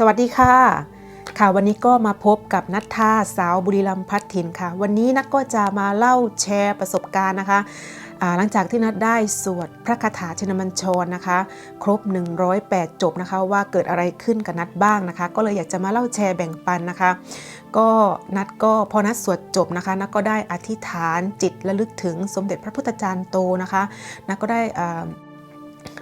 สวัสดีค่ะ ค่ะวันนี้ก็มาพบกับนัทธาสาวบุรีรัมย์พัฒถิ่นค่ะ วันนี้นัทก็จะมาเล่าแชร์ประสบการณ์นะคะหลังจากที่นัทได้สวดพระคาถาชินมัญชรนะคะ ครบ 108 จบนะคะ ว่าเกิดอะไรขึ้นกับนัทบ้างนะคะ ก็เลยอยากจะมาเล่าแชร์แบ่งปันนะคะ ก็นัดก็พอนัดสวดจบนะคะนัดก็ได้อธิษฐานจิตระลึกถึงสมเด็จพระพุทธจารย์โตนะคะนัดก็ได้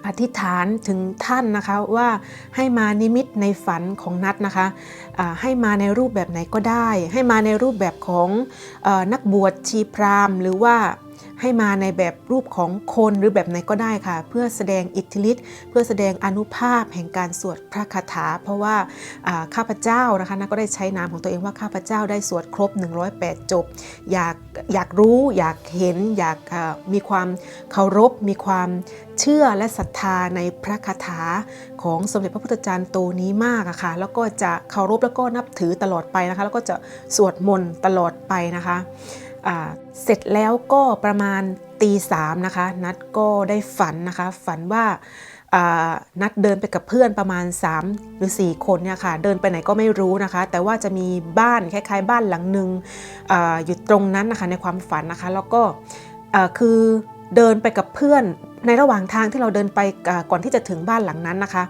อธิษฐานถึงท่านนะคะว่าให้มานิมิตในฝันของนัดนะคะให้มาในรูปแบบไหนก็ได้ ให้มาในรูปแบบของอนักบวชชีพราหมณ์ หรือว่า ให้มาในแบบรูปของคนหรือแบบไหนก็ได้ค่ะ เพื่อแสดงอิทธิฤทธิ์เพื่อแสดงอนุภาพแห่งการสวดพระคาถา เพราะว่าข้าพเจ้านะคะนะก็ได้ใช้นามของตัวเองว่าข้าพเจ้าได้สวดครบ 108 จบ อยากอยากรู้อยากเห็นอยากมีความเคารพ มีความเชื่อและศรัทธาในพระคาถาของสมเด็จพระพุทธจารย์โตนี้มากอะค่ะ แล้วก็จะเคารพแล้วก็นับถือตลอดไปนะคะ แล้วก็จะสวดมนต์ตลอดไปนะคะ เสร็จแล้วก็ประมาณตีสามนะคะ นัดก็ได้ฝันนะคะ ฝันว่านัดเดินไปกับเพื่อนประมาณ 3 หรือ 4 คนเนี่ยค่ะ เดินไปไหนก็ไม่รู้นะคะ แต่ว่าจะมีบ้านคล้ายๆ บ้านหลังหนึ่งออยู่ตรงนั้นนะคะในความฝันนะคะ แล้วก็คือเดินไปกับเพื่อนในระหว่างทางที่เราเดินไปก่อนที่จะถึงบ้านหลังนั้นนะคะ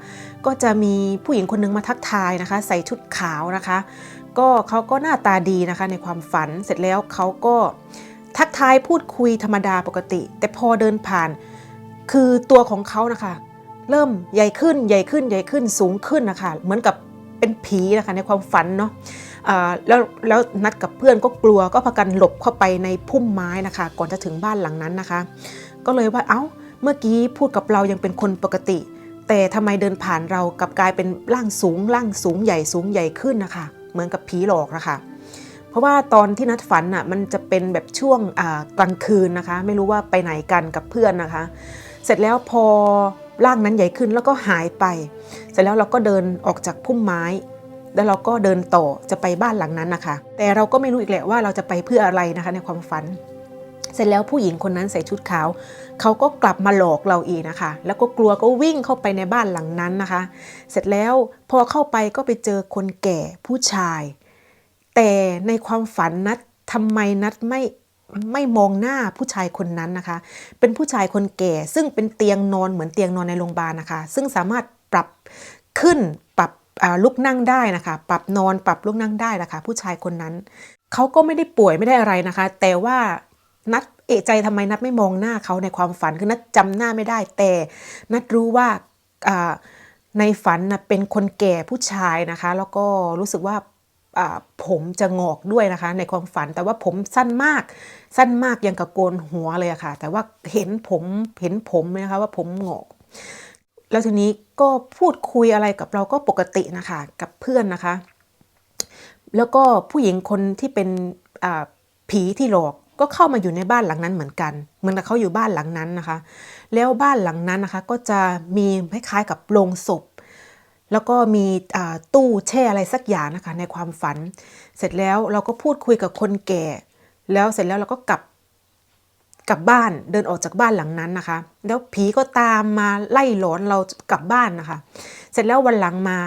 ก็จะมีผู้หญิงคนหนึงมาทักทายนะคะ ใส่ชุดขาวนะคะ ก็เขาก็หน้าตาดีนะคะในความฝันเสร็จแล้วเขาก็ทักทายพูดคุยธรรมดาปกติ แต่พอเดินผ่าน คือตัวของเขานะคะ เริ่มใหญ่ขึ้นใหญ่ขึ้นใหญ่ขึ้นสูงขึ้นนะคะเหมือนกับเป็นผีนะคะในความฝันเนาะแล้วแล้วนัดกับเพื่อนก็กลัวก็พากันหลบเข้าไปในพุ่มไม้นะคะ ก่อนจะถึงบ้านหลังนั้นนะคะ ก็เลยว่าเอ้าเมื่อกี้พูดกับเรายังเป็นคนปกติ แต่ทำไมเดินผ่านเรากลับกลายเป็นร่างสูงร่างสูงใหญ่สูงใหญ่ขึ้นนะคะ เหมือนกับผีหลอกนะคะเพราะว่าตอนที่นัดฝันอะมันจะเป็นแบบช่วงกลางคืนนะคะ ไม่รู้ว่าไปไหนกันกับเพื่อนนะคะ เสร็จแล้วพอร่างนั้นใหญ่ขึ้นแล้วก็หายไป เสร็จแล้วเราก็เดินออกจากพุ่มไม้ แล้วเราก็เดินต่อจะไปบ้านหลังนั้นนะคะ แต่เราก็ไม่รู้อีกแหละว่าเราจะไปเพื่ออะไรนะคะในความฝัน เสร็จแล้วผู้หญิงคนนั้นใส่ชุดขาวเขาก็กลับมาหลอกเราอีกนะคะ แล้วก็กลัวก็วิ่งเข้าไปในบ้านหลังนั้นนะคะ เสร็จแล้วพอเข้าไปก็ไปเจอคนแก่ผู้ชาย แต่ในความฝันนัดทำไมนัดไม่ไม่มองหน้าผู้ชายคนนั้นนะคะ เป็นผู้ชายคนแก่ซึ่งเป็นเตียงนอนเหมือนเตียงนอนในโรงพยาบาลนะคะ ซึ่งสามารถปรับขึ้นปรับลุกนั่งได้นะคะ ปรับนอนปรับลุกนั่งได้นะคะ ผู้ชายคนนั้นเขาก็ไม่ได้ป่วยไม่ได้อะไรนะคะ แต่ว่า นัดเอะใจทำไมนัดไม่มองหน้าเขาในความฝันคือนัดจำหน้าไม่ได้แต่นัดรู้ว่าในฝันนะเป็นคนแก่ผู้ชายนะคะ แล้วก็รู้สึกว่าผมจะงอกด้วยนะคะ ในความฝันแต่ว่าผมสั้นมาก สั้นมากยังกับโกนหัวเลยอะค่ะ แต่ว่าเห็นผมเห็นผมนะคะว่าผมงอกแล้วทีนี้ก็พูดคุยอะไรกับเราก็ปกตินะคะกับเพื่อนนะคะ แล้วก็ผู้หญิงคนที่เป็นผีที่หลอก ก็เข้ามาอยู่ในบ้านหลังนั้นเหมือนกัน เหมือนกับเขาอยู่บ้านหลังนั้นนะคะ แล้วบ้านหลังนั้นนะคะ ก็จะมีคล้ายๆกับโลงศพ แล้วก็มีตู้แช่อะไรสักอย่างนะคะ ในความฝัน เสร็จแล้วเราก็พูดคุยกับคนแก่ แล้วเสร็จแล้วเราก็กลับกลับบ้านเดินออกจากบ้านหลังนั้นนะคะ แล้วผีก็ตามมาไล่หลอนเรากลับบ้านนะคะ เสร็จแล้ววันหลังมา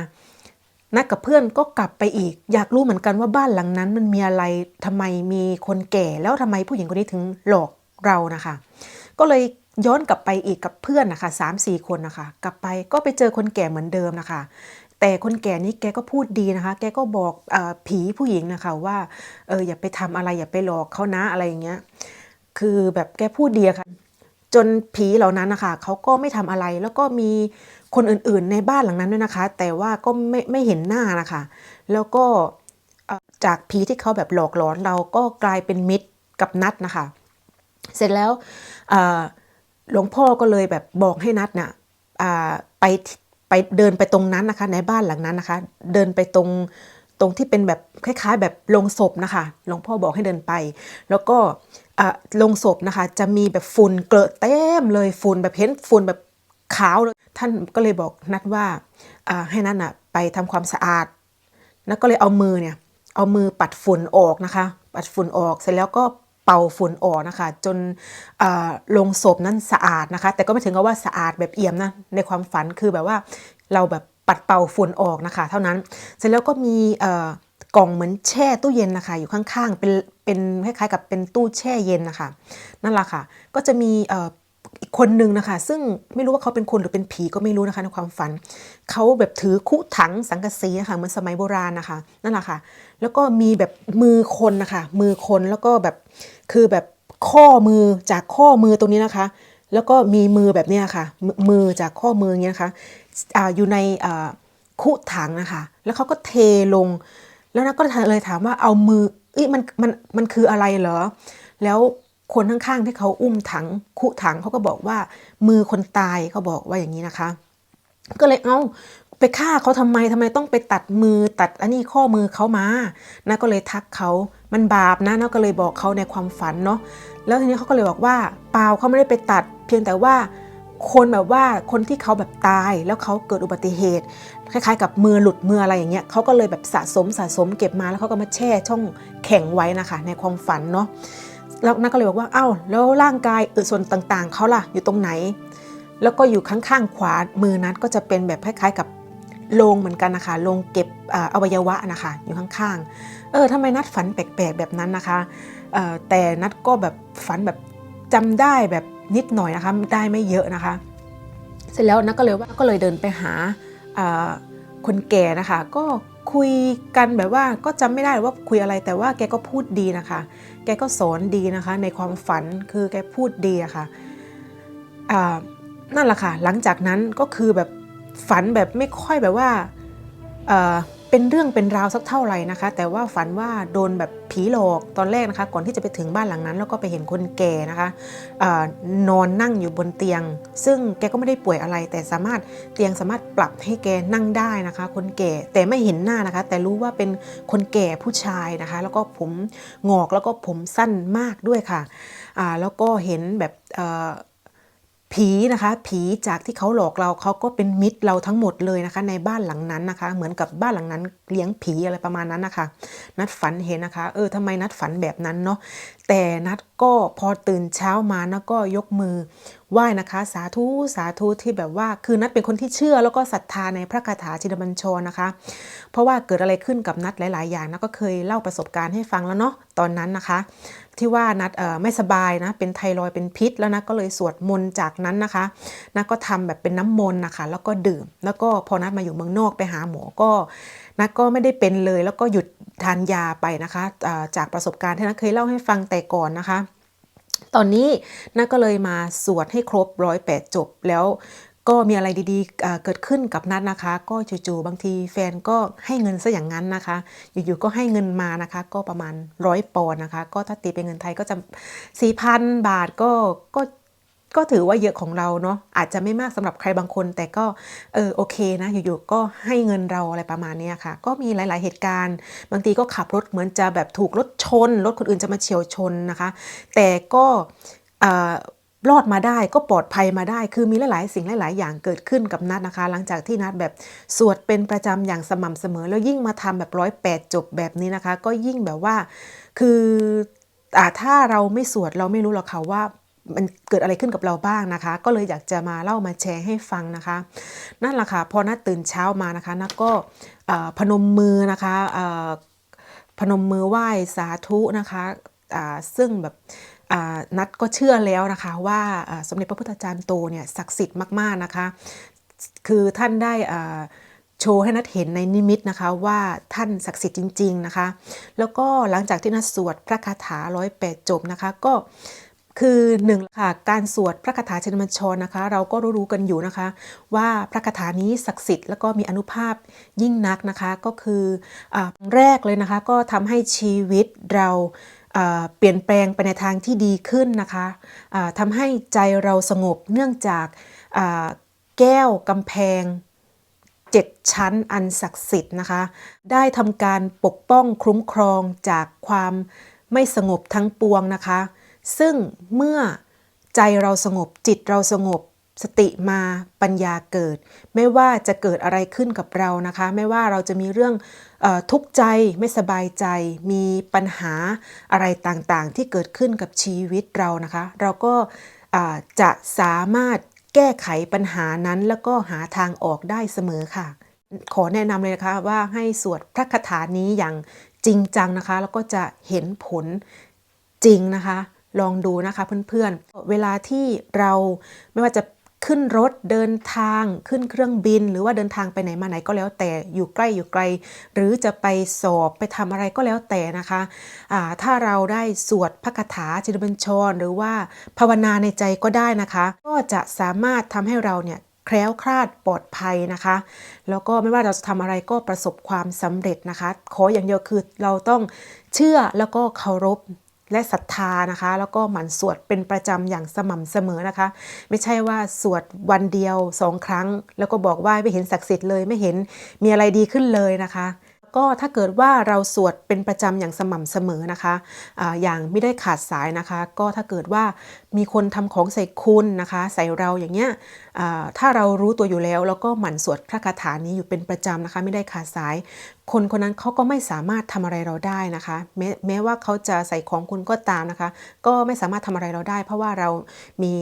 นัดกับเพื่อนก็กลับไปอีก อยากรู้เหมือนกันว่าบ้านหลังนั้นมันมีอะไรทำไมมีคนแก่แล้วทำไมผู้หญิงคนนี้ถึงหลอกเรานะคะ ก็เลยย้อนกลับไปอีกกับเพื่อนนะคะสามสี่คนนะคะ กลับไปก็ไปเจอคนแก่เหมือนเดิมนะคะ แต่คนแก่นี้แกก็พูดดีนะคะ แกก็บอกอผีผู้หญิงนะคะว่าเอออย่าไปทำอะไรอย่าไปหลอกเขานะอะไรอย่างเงี้ยคือแบบแกพูดดีะค่ะจนผีเหล่านั้นนะคะเขาก็ไม่ทำอะไรแล้วก็มี คนอื่นๆในบ้านหลังนั้นด้วยนะคะ แต่ว่าก็ไม่ไม่เห็นหน้านะคะ แล้วก็จากผีที่เขาแบบหลอกหลอนเราก็กลายเป็นมิตรกับนัดนะคะ เสร็จแล้วหลวงพ่อก็เลยแบบบอกให้นัดน่ะอ่าไปไปเดินไปตรงนั้นนะคะ ในบ้านหลังนั้นนะคะ เดินไปตรงตรงที่เป็นแบบคล้ายๆ แบบโลงศพนะคะหลวงพ่อบอกให้เดินไป แล้วก็โลงศพนะคะ จะมีแบบฝุ่นเกลอะเต็มเลยฝุ่นแบบเห็นฝุ่นแบบขาวเลย ท่านก็เลยบอกนัดว่าให้นัดน่ะไปทำความสะอาดนัดก็เลยเอามือเนี่ยเอามือปัดฝุ่นออกนะคะ ปัดฝุ่นออกเสร็จแล้วก็เป่าฝุ่นออกนะคะ จนอ่าโลงศพนั้นสะอาดนะคะ แต่ก็ไม่ถึงกับว่าสะอาดแบบเอี่ยมนะในความฝันคือแบบว่าเราแบบปัดเป่าฝุ่นออกนะคะ เท่านั้น เสร็จแล้วก็มีกล่องเหมือนแช่ตู้เย็นนะคะ อยู่ข้างๆ เป็นเป็นคล้ายๆกับเป็นตู้แช่เย็นนะคะนั่นแหละค่ะ ก็จะมีเอีกคนนึงนะคะ ซึ่งไม่รู้ว่าเขาเป็นคนหรือเป็นผีก็ไม่รู้นะคะในความฝัน เขาแบบถือคุถังสังกะสีนะคะเหมือนสมัยโบราณนะคะนั่นแหละค่ะ แล้วก็มีแบบมือคนนะคะมือคนแล้วก็แบบคือแบบข้อมือจากข้อมือตรงนี้นะคะ แล้วก็มีมือแบบเนี้ยค่ะ มือจากข้อมืออย่างเงี้ยนะคะออยู่ในคุถังนะคะ แล้วเขาก็เทลง แล้วนักก็เลยถามว่าเอามือเอ้ยมันมันมันคืออะไรเหรอ แล้ว คนข้างๆที่เขาอุ้มถังคุถังเขาก็บอกว่ามือคนตายเขาบอกว่าอย่างนี้นะคะ ก็เลยเอาไปฆ่าเขาทำไมทำไมต้องไปตัดมือตัดอันนี้ข้อมือเขามานะก็เลยทักเขามันบาปนะนะก็เลยบอกเขาในความฝันเนาะแล้วทีนี้เขาก็เลยบอกว่าเปล่าเขาไม่ได้ไปตัด เพียงแต่ว่าคนแบบว่าคนที่เขาแบบตายแล้วเขาเกิดอุบัติเหตุ คล้ายๆ กับมือหลุดมืออะไรอย่างเงี้ยเขาก็เลยแบบสะสมสะสมเก็บมาแล้วเขาก็มาแช่ช่องแข็งไว้นะคะ ในความฝันเนาะ แล้วนักก็เลยบอกว่าเอ้าแล้วร่างกายส่วนต่างๆเขาล่ะอยู่ตรงไหน แล้วก็อยู่ข้างๆขวามือนัดก็จะเป็นแบบคล้ายๆกับโลงเหมือนกันนะคะโลงเก็บออวัยวะนะคะอยู่ข้างๆ เออทำไมนัดฝันแปลกๆแบบนั้นนะคะแต่นัดก็แบบฝันแบบจำได้แบบนิดหน่อยนะคะได้ไม่เยอะนะคะ เสร็จแล้วนัดก็เลยว่าก็เลยเดินไปหาคนแก่นะคะ ก็ คุยกันแบบว่าก็จำไม่ได้ว่าคุยอะไรแต่ว่าแกก็พูดดีนะคะ แกก็สอนดีนะคะ ในความฝันคือแกพูดดีอะค่ะอ่านั่นแหละค่ะ หลังจากนั้นก็คือแบบฝันแบบไม่ค่อยแบบว่าเป็นเรื่องเป็นราวสักเท่าไหร่นะคะ แต่ว่าฝันว่าโดนแบบ ผีหลอกตอนแรกนะคะ ก่อนที่จะไปถึงบ้านหลังนั้น แล้วก็ไปเห็นคนแก่นะคะอนอนนั่งอยู่บนเตียง ซึ่งแกก็ไม่ได้ป่วยอะไร แต่สามารถเตียงสามารถปรับให้แกนั่งได้นะคะ คนแก่แต่ไม่เห็นหน้านะคะ แต่รู้ว่าเป็นคนแก่ผู้ชายนะคะ แล้วก็ผมงอกแล้วก็ผมสั้นมากด้วยค่ะแล้วก็เห็นแบบ ผีนะคะ ผีจากที่เขาหลอกเราเขาก็เป็นมิตรเราทั้งหมดเลยนะคะ ในบ้านหลังนั้นนะคะ เหมือนกับบ้านหลังนั้นเลี้ยงผีอะไรประมาณนั้นนะคะ นัดฝันเห็นนะคะ เออทำไมนัดฝันแบบนั้นเนาะ แต่นัดก็พอตื่นเช้ามานะก็ยกมือไหว้นะคะ สาธุสาธุที่แบบว่า คือนัดเป็นคนที่เชื่อแล้วก็ศรัทธาในพระคาถาชินบัญชรนะคะ เพราะว่าเกิดอะไรขึ้นกับนัดหลาย ๆ อย่างนะก็เคยเล่าประสบการณ์ให้ฟังแล้วเนาะตอนนั้นนะคะ ที่ว่านัดเออไม่สบายนะเป็นไทรอยเป็นพิษแล้วนะก็เลยสวดมนต์จากนั้นนะคะนัดก็ทำแบบเป็นน้ำมนต์นะคะ แล้วก็ดื่ม แล้วก็พอนัดมาอยู่เมืองนอกไปหาหมอก็ นัดก็ไม่ได้เป็นเลยแล้วก็หยุดทานยาไปนะคะจากประสบการณ์ที่นัดเคยเล่าให้ฟังแต่ก่อนนะคะ ตอนนี้นัดก็เลยมาสวดให้ครบร้อยแปดจบแล้วก็มีอะไรดีๆเกิดขึ้นกับนัดนะคะ ก็จู่ๆบางทีแฟนก็ให้เงินซะอย่างนั้นนะคะ อยู่ๆก็ให้เงินมานะคะ ก็ประมาณร้อยปอนนะคะ ก็ถ้าตีเป็นเงินไทยก็จะสี่พันบาทก็ก็ ก็ถือว่าเยอะของเราเนาะอาจจะไม่มากสำหรับใครบางคน แต่ก็เออโอเคนะอยู่ๆก็ให้เงินเราอะไรประมาณนี้ค่ะ ก็มีหลาย ๆเหตุการณ์ บางทีก็ขับรถเหมือนจะแบบถูกรถชนรถคนอื่นจะมาเฉียวชนนะคะ แต่ก็เอ่อรอดมาได้ก็ปลอดภัยมาได้ คือมีหลาย ๆ สิ่งหลาย ๆ อย่างเกิดขึ้นกับนัดนะคะ หลังจากที่นัดแบบสวดเป็นประจำอย่างสม่ำเสมอ แล้วยิ่งมาทำแบบร้อยแปดจบแบบนี้นะคะ ก็ยิ่งแบบว่าคืออ่ถ้าเราไม่สวดเราไม่รู้หรอกค่ะว่า มันเกิดอะไรขึ้นกับเราบ้างนะคะ ก็เลยอยากจะมาเล่ามาแชร์ให้ฟังนะคะ นั่นแหละค่ะพอนัดตื่นเช้ามานะคะนัดก็พนมมือนะคะพนมมือไหว้สาธุนะคะซึ่งแบบนัดก็เชื่อแล้วนะคะว่าสมเด็จพระพุทธจารย์โตเนี่ยศักดิ์สิทธิ์มากๆนะคะ คือท่านได้โชว์ให้นัดเห็นในนิมิตนะคะว่าท่านศักดิ์สิทธิ์จริง ๆนะคะ แล้วก็หลังจากที่นัดสวดพระคาถาร้อยแปดจบนะคะก็ คือหนึ่งค่ะการสวดพระคาถาชินมัญชรนะคะ เราก็รู้ๆกันอยู่นะคะ ว่าพระคาถานี้ศักดิ์สิทธิ์แล้วก็มีอนุภาพยิ่งนักนะคะก็คืออาแรกเลยนะคะก็ทำให้ชีวิตเราอ่าเปลี่ยนแปลงไปในทางที่ดีขึ้นนะคะอ่าทำให้ใจเราสงบเนื่องจากอ่าแก้วกำแพงเจ็ดชั้นอันศักดิ์สิทธิ์นะคะ ได้ทำการปกป้องคุ้มครองจากความไม่สงบทั้งปวงนะคะ ซึ่งเมื่อใจเราสงบจิตเราสงบสติมาปัญญาเกิด ไม่ว่าจะเกิดอะไรขึ้นกับเรานะคะ ไม่ว่าเราจะมีเรื่องออทุกข์ใจไม่สบายใจ มีปัญหาอะไรต่างๆ ที่เกิดขึ้นกับชีวิตเรานะคะ เราก็จะสามารถแก้ไขปัญหานั้นแล้วก็หาทางออกได้เสมอค่ะ ขอแนะนำเลยนะคะว่าให้สวดพระคาถานี้อย่างจริงจังนะคะ แล้วก็จะเห็นผลจริงนะคะ ลองดูนะคะเพื่อนๆ เวลาที่เราไม่ว่าจะขึ้นรถเดินทางขึ้นเครื่องบิน หรือว่าเดินทางไปไหนมาไหนก็แล้วแต่อยู่ใกล้อยู่ไกล หรือจะไปสอบไปทำอะไรก็แล้วแต่นะคะอ่าถ้าเราได้สวดพระคาถาจิตบัญชร หรือว่าภาวนาในใจก็ได้นะคะ ก็จะสามารถทำให้เราเนี่ยแคล้วคลาดปลอดภัยนะคะ แล้วก็ไม่ว่าเราจะทำอะไรก็ประสบความสำเร็จนะคะ ขออย่างเดียวคือเราต้องเชื่อแล้วก็เคารพ และศรัทธานะคะ แล้วก็หมั่นสวดเป็นประจำอย่างสม่ำเสมอนะคะ ไม่ใช่ว่าสวดวันเดียวสองครั้ง แล้วก็บอกว่าไม่เห็นศักดิ์สิทธิ์เลยไม่เห็นมีอะไรดีขึ้นเลยนะคะก็ถ้าเกิดว่าเราสวดเป็นประจำอย่างสม่ำเสมอนะคะอาอย่างไม่ได้ขาดสายนะคะ ก็ถ้าเกิดว่ามีคนทำของใส่คุณนะคะ ใส่เราอย่างเงี้ยถ้าเรารู้ตัวอยู่แล้ว แล้วก็หมั่นสวดพระคาถานี้อยู่เป็นประจำนะคะ ไม่ได้ขาดสาย คนคนนั้นเขาก็ไม่สามารถทำอะไรเราได้นะคะ แม้แม้ว่าเขาจะใส่ของคุณก็ตามนะคะ ก็ไม่สามารถทำอะไรเราได้ เพราะว่าเรามี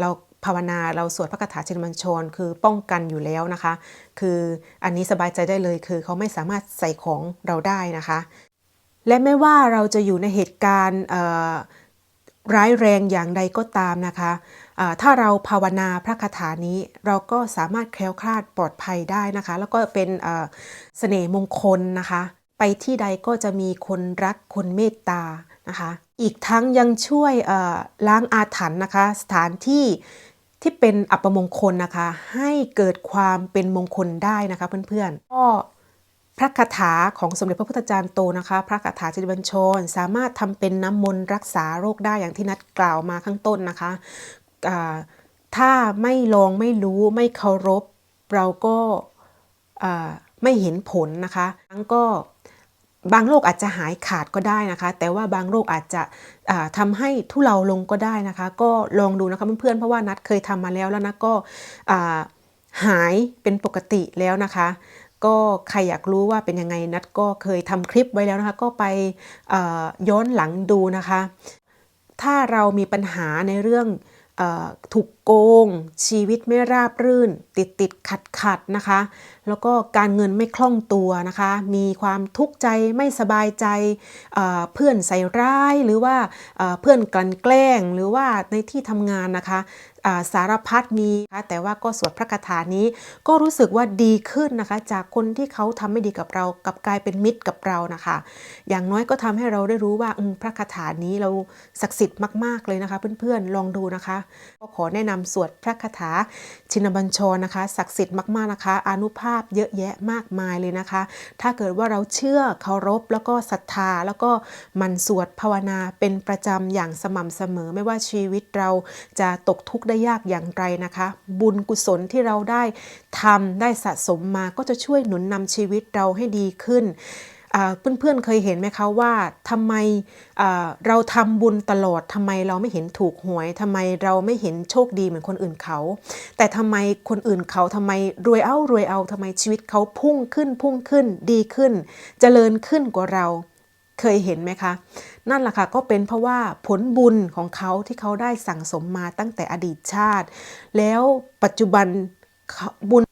เราภาวนาเราสวดพระคาถาชินมัญชรคือป้องกันอยู่แล้วนะคะ คืออันนี้สบายใจได้เลยคือเขาไม่สามารถใส่ของเราได้นะคะ และไม่ว่าเราจะอยู่ในเหตุการณ์ร้ายแรงอย่างใดก็ตามนะคะ ถ้าเราภาวนาพระคาถานี้เราก็สามารถแคล้วคลาดปลอดภัยได้นะคะ แล้วก็เป็นเสน่ห์มงคลนะคะ ไปที่ใดก็จะมีคนรักคนเมตตานะคะ อีกทั้งยังช่วยล้างอาถรรพ์นะคะ สถานที่ที่เป็นอัปมงคลนะคะ ให้เกิดความเป็นมงคลได้นะคะเพื่อนๆก็พระคาถาของสมเด็จพระพุทธจารย์โตนะคะ พระคาถาจิตบัญชรสามารถทำเป็นน้ำมนต์รักษาโรคได้อย่างที่นัดกล่าวมาข้างต้นนะคะ ถ้าไม่ลองไม่รู้ไม่เคารพ เราก็ไม่เห็นผลนะคะทั้งก็บางโรคอาจจะหายขาดก็ได้นะคะ แต่ว่าบางโรคอาจจะอ่าทำให้ทุเลาลงก็ได้นะคะ ก็ลองดูนะคะเพื่อนๆเพราะว่านัดเคยทำมาแล้วแล้วนะก็หายเป็นปกติแล้วนะคะ ก็ใครอยากรู้ว่าเป็นยังไงนัดก็เคยทำคลิปไว้แล้วนะคะ ก็ไปย้อนหลังดูนะคะ ถ้าเรามีปัญหาในเรื่อง ถูกโกง ชีวิตไม่ราบรื่น ติดติดขัดขัดนะคะ แล้วก็การเงินไม่คล่องตัวนะคะ มีความทุกข์ใจไม่สบายใจเพื่อนใส่ร้ายหรือว่าเพื่อนกลั่นแกล้ง หรือว่าในที่ทำงานนะคะ สารพัดมีนะคะแต่ว่าก็สวดพระคาถานี้ก็รู้สึกว่าดีขึ้นนะคะ จากคนที่เขาทำไม่ดีกับเรากับกลายเป็นมิตรกับเรานะคะ อย่างน้อยก็ทำให้เราได้รู้ว่าอืมพระคาถานี้เราศักดิ์สิทธิ์มาก ๆเลยนะคะ เพื่อนๆลองดูนะคะก็ขอแนะนำสวดพระคาถาชินบัญชรนะคะศักดิ์สิทธิ์มากๆนะคะ อานุภาพเยอะแยะมากมายเลยนะคะ ถ้าเกิดว่าเราเชื่อเคารพแล้วก็ศรัทธาแล้วก็มันสวดภาวนาเป็นประจำอย่างสม่ำเสมอ ไม่ว่าชีวิตเราจะตกทุกข์ได้ยากอย่างไรนะคะ บุญกุศลที่เราได้ทำได้สะสมมาก็จะช่วยหนุนนำชีวิตเราให้ดีขึ้นอ่าเพื่อนๆเคยเห็นไหมคะว่าทำไมเราทำบุญตลอดทำไมเราไม่เห็นถูกหวยทำไมเราไม่เห็นโชคดีเหมือนคนอื่นเขา แต่ทำไมคนอื่นเขาทำไมรวยเอารวยเอาทำไมชีวิตเขาพุ่งขึ้นพุ่งขึ้นดีขึ้นเจริญขึ้นกว่าเรา เคยเห็นไหมคะ นั่นแหละค่ะก็เป็นเพราะว่าผลบุญของเขาที่เขาได้สั่งสมมาตั้งแต่อดีตชาติ แล้วปัจจุบันเขาบุญ